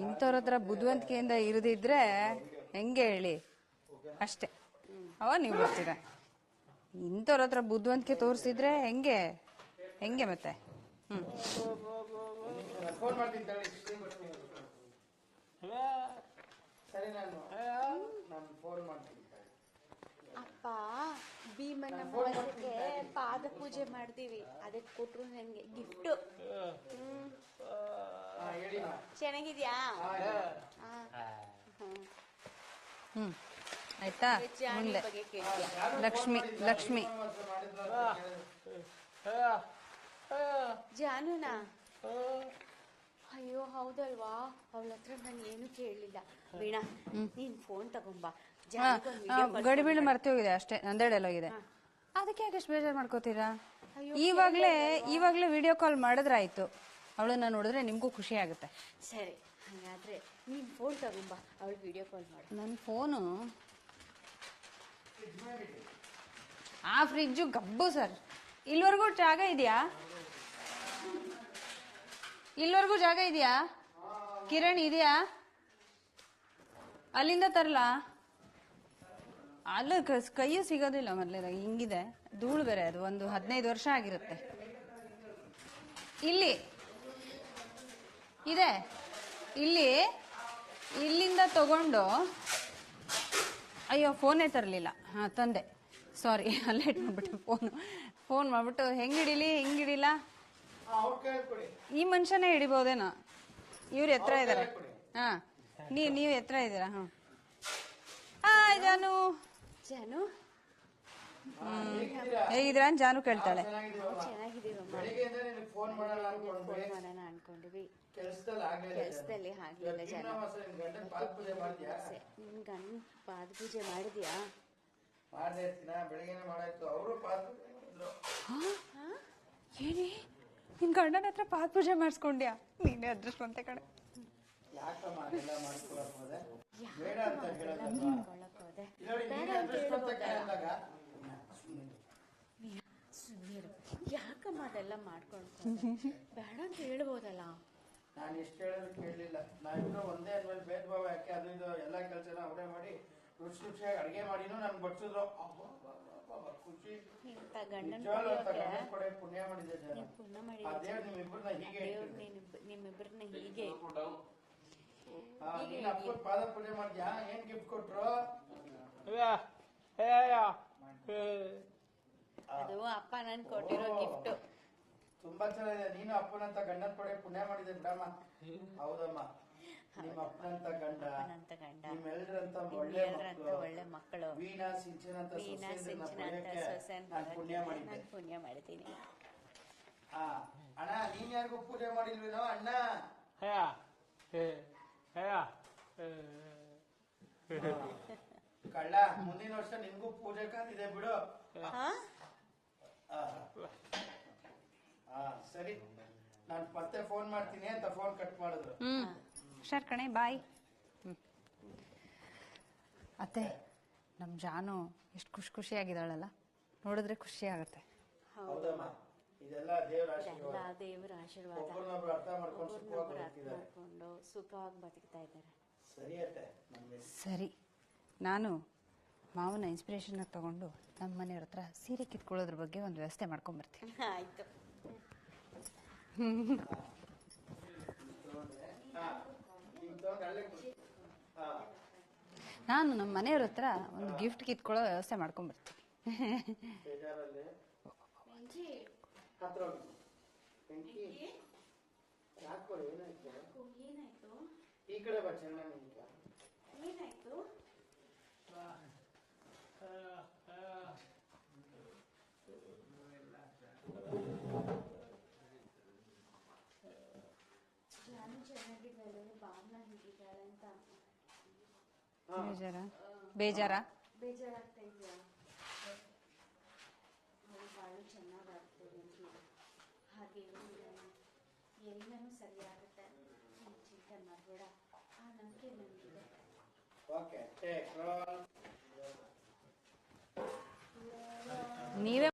ಇಂಥವ್ರ ಹತ್ರ ಬುದ್ಧಿವಂತಿಕೆಯಿಂದ ಇರದಿದ್ರೆ ಹೆಂಗೆ ಹೇಳಿ? ಅಷ್ಟೇ. ಅವ ನೀವು ಬರ್ತೀರ ಇಂಥವ್ರ ಹತ್ರ ಬುದ್ಧಿವಂತಿಕೆ ತೋರಿಸಿದ್ರೆ ಹೆಂಗೆ? ಹೆಂಗೆ ಮತ್ತೆ? ಅಪ್ಪ, ಭೀಮನ ಪಾದ ಪೂಜೆ ಮಾಡ್ತೀವಿ. ಅದಕ್ಕೆ ಕೊಟ್ರು ಹೆಂಗೆ ಗಿಫ್ಟು ಹಾ ಹೇಳಿ ಮಾ. ಚೆನ್ನಾಗಿದ್ಯಾ. ಹ್ಮ್. ಆಯ್ತಾ? ಮುಂದೆ. ಲಕ್ಷ್ಮಿ ಲಕ್ಷ್ಮಿ. ಜಾನುನಾ? ಅಯ್ಯೋ ಹೌದಲ್ವಾ? ಅವಳ ಹತ್ರ ನಾನು ಏನು ಕೇಳಲಿಲ್ಲ. ವೀಣಾ ನೀನ್ ಫೋನ್ ತಗೊಂಬ ಗಡಿಬೀಳು ಮರ್ತಿ ಹೋಗಿದೆ ಅಷ್ಟೇ ನಂದೇಡೆಲ್ಲ ಹೋಗಿದೆ. ಅದಕ್ಕೆ ಯಾಕೆ ಅಷ್ಟು ಬೇಜಾರು ಮಾಡ್ಕೋತೀರಾ? ಇವಾಗ್ಲೇ ಇವಾಗ್ಲೇ ವಿಡಿಯೋ ಕಾಲ್ ಮಾಡಿದ್ರಾಯ್ತು. ಅವಳನ್ನ ನೋಡಿದ್ರೆ ನಿಮಗೂ ಖುಷಿ ಆಗುತ್ತೆ. ಸರಿ ಹಾಗಾದ್ರೆ ನೀನ್ ಫೋನ್ ತಗೊಂಬ ಅವಳು ವಿಡಿಯೋ ಕಾಲ್ ಮಾಡು. ನನ್ನ ಫೋನು ಆ ಫ್ರಿಜ್ಜು ಗಬ್ಬು ಸರ್ ಇಲ್ಲಿವರೆಗೂ ಜಾಗ ಇದೆಯಾ? ಇಲ್ಲಿವರೆಗೂ ಜಾಗ ಇದೆಯಾ? ಕಿರಣ್ ಇದೆಯಾ? ಅಲ್ಲಿಂದ ತರಲಾ? ಅಲ್ಲ ಕೈಯೂ ಸಿಗೋದಿಲ್ಲ ಮೊದಲೇದಾಗ ಹಿಂಗಿದೆ. ಧೂಳು ಬೇರೆ ಅದು ಒಂದು ಹದಿನೈದು ವರ್ಷ ಆಗಿರುತ್ತೆ. ಇಲ್ಲಿ ಇದೆ. ಇಲ್ಲಿ ಇಲ್ಲಿಂದ ತಗೊಂಡು ಅಯ್ಯೋ ಫೋನೇ ತರಲಿಲ್ಲ. ಹಾಂ ತಂದೆ. ಸಾರಿ ಅಲ್ಲೇ ಇಟ್ಕೊಂಡ್ಬಿಟ್ಟೆ ಫೋನ್ ಫೋನ್ ಮಾಡ್ಬಿಟ್ಟು ಹೆಂಗೆ ಹಿಡೀಲಿ ಹೆಂಗೆ ಹಿಡಿಲ್ಲ ಈ ಮನುಷ್ಯನೇ ಹಿಡಿಬೋದೇನೋ. ಇವ್ರು ಎತ್ತರ ಇದ್ದಾರೆ ಹಾಂ. ನೀ ನೀವು ಎತ್ತರ ಇದ್ದೀರಾ? ಹಾಂ. ಹಾಯ್ ಜಾನು. ಜಾನು. ಹೇಗಿದ್ದೀರಾ? ಅಂತ ಜಾನು ಕೇಳ್ತಾಳೆ. ಅನ್ಕೊಂಡ್ವಿ ಕೆಲಸದಲ್ಲಿ ಆಗ್ಲಿಲ್ಲ ಜನ. ನಿನ್ ಗಂಡ ಪಾದ ಪೂಜೆ ಮಾಡಿದ್ಯಾ? ಏನೇ? ನಿನ್ ಗಂಡನ ಹತ್ರ ಪಾದ ಪೂಜೆ ಮಾಡಿಸ್ಕೊಂಡ್ಯಾ? ನೀನೇ ಅದೃಷ್ಟವಂತ ಕಡೆ ಯಾಕಮ್ಮ ಅದೆಲ್ಲ ಮಾಡ್ಕೊಳಕ್ ಹೋದೆ? ಬೇಡ ಅಂತ ಹೇಳೋದು ಅದೆಲ್ಲ ಮಾಡ್ಕೊಂಡು ಬೇಡ ಅಂತ ಹೇಳ್ಬೋದಲ್ಲ? ನಾನು ಎಷ್ಟು ಹೇಳಿದ್ರು ಕೇಳಲಿಲ್ಲ. ನಾನು ಒಂದೇ ಅಂದ್ಮೇಲೆ ಭೇದ ಭಾವ ಯಾಕೆ ಅದು ಇದು ಎಲ್ಲ ಕೆಲಸನ ಅವರೇ ಮಾಡಿ ರುಚಿ ರುಚಿಯಾಗಿ ಅಡಿಗೆ ಮಾಡಿನೂ ನನ್ಗೆ ಬಡ್ಸಿದ್ರು. ಅಬ್ಬಬ್ಬಬ್ಬಬ್ಬ, ಖುಷಿ. ಇಂಥ ಗಂಡನ ನಿಜವಾಗ್ಲೂ ಅಂತ ಗಂಡನ್ ಕೊಡೆ ಪುಣ್ಯ ಮಾಡಿದೆ ಜನ. ನೀನ್ ಪುಣ್ಯ ಆ ದೇವ್ರು ನಿಮ್ಮಿಬ್ಬರನ್ನ ಹೀಗೆ ದೇವ್ರು ಇಟ್ಟಿದೆ. ನಿಮ್ಮಿಬ್ಬರನ್ನ ಹೀಗೆ. ಆ, ನೀನ್ ಅಪ್ಪನ ಪಾದ ಪೂಜೆ ಮಾಡ್ದ್ಯಾ? ಏನ್ ಗಿಫ್ಟ್ ಕೊಟ್ರು? ಅದು ಅಪ್ಪ ನನ್ ಕೊಟ್ಟಿರೋ ಗಿಫ್ಟ್ ತುಂಬಾ ಚೆನ್ನಾಗಿದೆ. ನೀನು ಅಪ್ಪನಂತ ಗಂಡನ ಪಡೆ ಪುಣ್ಯ ಮಾಡಿದೆ ಬಿಡಮ್ಮ. ಹೌದಮ್ಮ. ನಿಮ್ಮ ಅಪ್ಪನಂತ ಗಂಡ ಅಪ್ಪನಂತ ಗಂಡ. ನಿಮ್ಮೆಲ್ಲರಂತ ಒಳ್ಳೆ ಮಕ್ಕಳು ಒಳ್ಳೆ ಮಕ್ಕಳು. ವೀಣಾ ಸಿಂಚನ ಅಂತ ವೀಣಾ ಸಿಂಚನ ಅಂತ ಪಡೆಯಕ್ಕೆ ಪುಣ್ಯ ಮಾಡಿದ್ದೆ. ನಾನು ಪುಣ್ಯ ಮಾಡಿದ್ದೀನಿ. ಆ, ಅಣ್ಣ ನೀನ್ ಯಾರಿಗೂ ಪೂಜೆ ಮಾಡಿಲ್ವೇನೋ? ಅಣ್ಣ. ಕಳ್ಳ ಮುಂದಿನ ವರ್ಷ ನಿನ್ಗೂ ಪೂಜೆ ಕಾದಿದೆ ಬಿಡು. ಹಾ. ಆ. ಆ, ಸರಿ. ನಾನು ಮತ್ತೆ ಫೋನ್ ಮಾಡ್ತೀನಿ ಅಂತ ಫೋನ್ ಕಟ್ ಮಾಡಿದ್ರು. ಹ್ಮ್. ಹುಷಾರ್ ಕಣೆ ಬಾಯ್. ಅತ್ತೆ ನಮ್ ಜಾನು ಎಷ್ಟು ಖುಷಿ ಖುಷಿಯಾಗಿದ್ದಾಳಲ್ಲ. ನೋಡಿದ್ರೆ ಖುಷಿ ಆಗುತ್ತೆ. ಹೌದಮ್ಮ. ಇದೆಲ್ಲ ದೇವರ ಎಲ್ಲ ಆಶೀರ್ವಾದ ದೇವರ ಆಶೀರ್ವಾದ. ಒಬ್ಬರನ್ನೊಬ್ರು ಅರ್ಥ ಮಾಡ್ಕೊಂಡು ಸುಖವಾಗಿ ಒಬ್ಬರನ್ನೊಬ್ಬರು ಅರ್ಥ ಬದುಕಿದ್ದಾರೆ. ಮಾಡ್ಕೊಂಡು ಸುಖವಾಗಿ ಬದುಕ್ತಾ ಇದ್ದಾರೆ. ಸರಿ ಅತ್ತೆ ಸರಿ. ನಾನು ಮಾವನ ಇನ್ಸ್ಪಿರೇಷನ್ ತಗೊಂಡು ನಮ್ಮ ಮನೆಯವ್ರ ಹತ್ರ ಸೀರೆ ಕಿತ್ಕೊಳ್ಳೋದ್ರ ಬಗ್ಗೆ ಒಂದು ವ್ಯವಸ್ಥೆ ಮಾಡ್ಕೊಂಡ್ಬರ್ತೀನಿ ಆಯ್ತು ಹಾ ನಿಮ್ ತಗೊಂಡ್ ಅಲ್ಲೇ ಕೂತ್ಕೊ. ಹಾ ನಾನು ನಮ್ಮ ಮನೆಯವ್ರ ಹತ್ರ ಒಂದು ಗಿಫ್ಟ್ ಕಿತ್ಕೊಳ್ಳೋ ವ್ಯವಸ್ಥೆ ಮಾಡ್ಕೊಂಡ್ಬರ್ತೀನಿ. ಬೇಜಾರಲ್ಲಿ ಹತ್ರ ಹೋಗಿ? ಬೆಂಕಿ ಯಾಕೋ? ಏನಾಯ್ತು? ಏನಾಯ್ತು? ಈ ಕಡೆ ಬೇಜಾರ? ಬೇಜಾರ? ಬೇಜಾರಾಗ್ತಾ ಇದೆಯಾ ಚೆನ್ನಾಗಿ ಆಗ್ತದೆ ಹಾಗೆ ಎಲ್ಲನೂ ಸರಿಯಾಗುತ್ತೆ. ನೀನ್ ಚಿಂತೆ ಮಾಡಬೇಡ. ಆ ನಂಬಿಕೆ ನನಗಿದೆ ಓಕೆ ಟೇಕ್ ರೋಲ್ ನೀವೇ